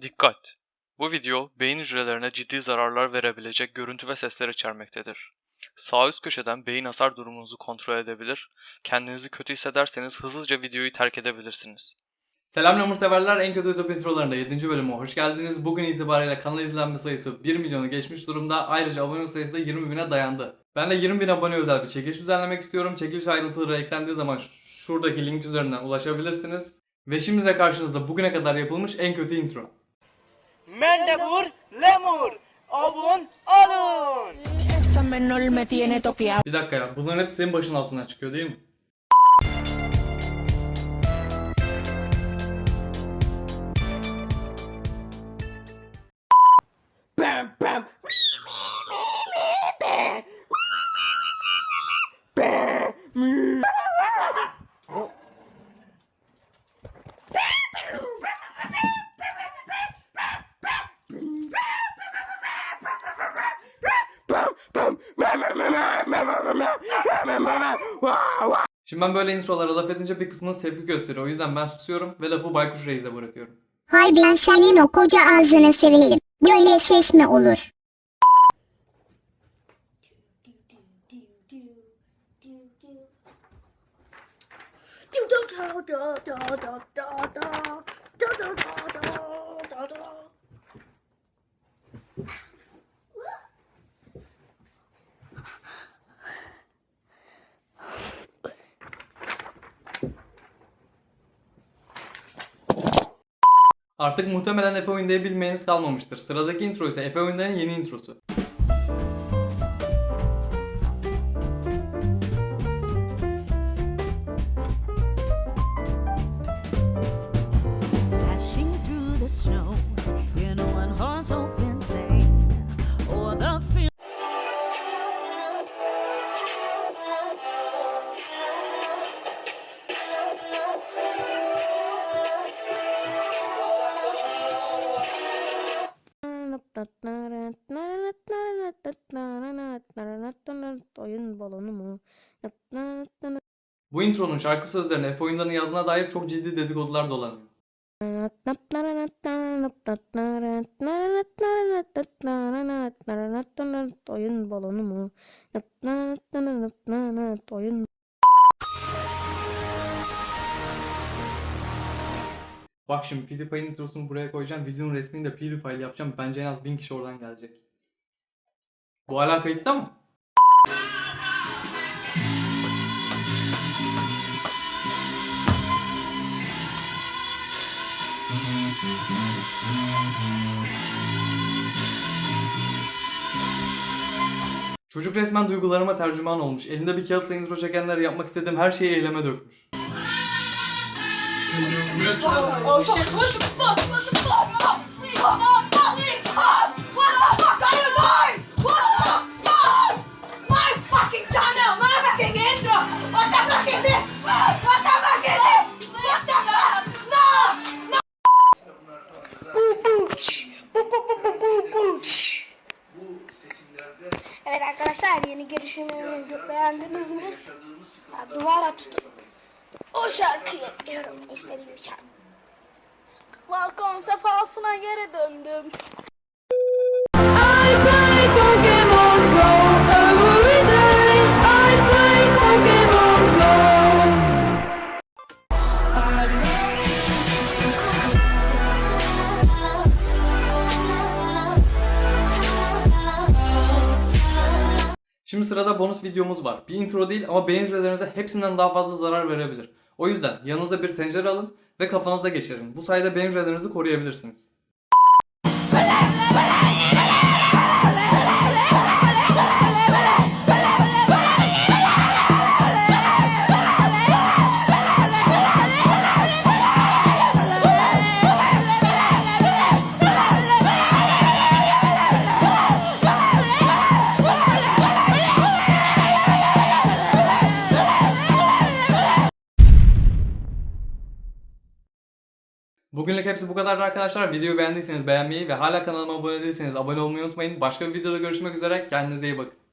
Dikkat! Bu video beyin hücrelerine ciddi zararlar verebilecek görüntü ve sesler içermektedir. Sağ üst köşeden beyin hasar durumunuzu kontrol edebilir, kendinizi kötü hissederseniz hızlıca videoyu terk edebilirsiniz. Selam Lemur severler. En kötü YouTube introlarında 7. bölüme hoş geldiniz. Bugün itibariyle kanal izlenme sayısı 1 milyonu geçmiş durumda. Ayrıca abone sayısı da 20 bine dayandı. Ben de 20 bin abone özel bir çekiliş düzenlemek istiyorum. Çekiliş ayrıntıları eklendiği zaman şuradaki link üzerinden ulaşabilirsiniz. Ve şimdi de karşınızda bugüne kadar yapılmış en kötü intro. Mendegur, lemur, obun, olun. Esa menor me tiene toqueado. Bir dakika ya bunların hepsi senin başın altından çıkıyor değil mi? Şimdi ben böyle introlara laf edince bir kısmınız tepki gösteriyor. O yüzden ben susuyorum ve lafı Baykuş Reis'e bırakıyorum. Hay ben senin o koca ağzını seveyim. Böyle ses mi olur? Artık muhtemelen Efe Oyunda'yı bilmeyeniz kalmamıştır. Sıradaki intro ise Efe Oyunda'nın yeni introsu. Dashing through the snow Oyun balonu mu? Bu intronun şarkı sözlerini Efe Oyunda'nın yazdığına dair çok ciddi dedikodular dolanıyor. Oyun balonu mu? Oyun Bak şimdi PewDiePie'nin introsunu buraya koyacağım. Videonun resmini de PewDiePie'li yapacağım. Bence en az 1000 kişi oradan gelecek. Bu hala kayıtta mı? Çocuk resmen duygularıma tercüman olmuş. Elinde bir kağıtla intro çekenler yapmak istediğim her şeyi eyleme dökmüş. Oh shit, what the fuck? No! Evet arkadaşlar yeni girişimi beğendiniz mi? Ya, duvara tutup o şarkıyı yapıyorum. İstediğim şarkı. Balkon sefasına geri döndüm. I play Pokemon Go every day. I play Pokemon Go. Şimdi sırada bonus videomuz var. Bir intro değil ama beyin hücrelerinize hepsinden daha fazla zarar verebilir. O yüzden yanınıza bir tencere alın ve kafanıza geçirin. Bu sayede beyin koruyabilirsiniz. Bugünlük hepsi bu kadardı arkadaşlar. Videoyu beğendiyseniz beğenmeyi ve hala kanalıma abone değilseniz abone olmayı unutmayın. Başka bir videoda görüşmek üzere. Kendinize iyi bakın.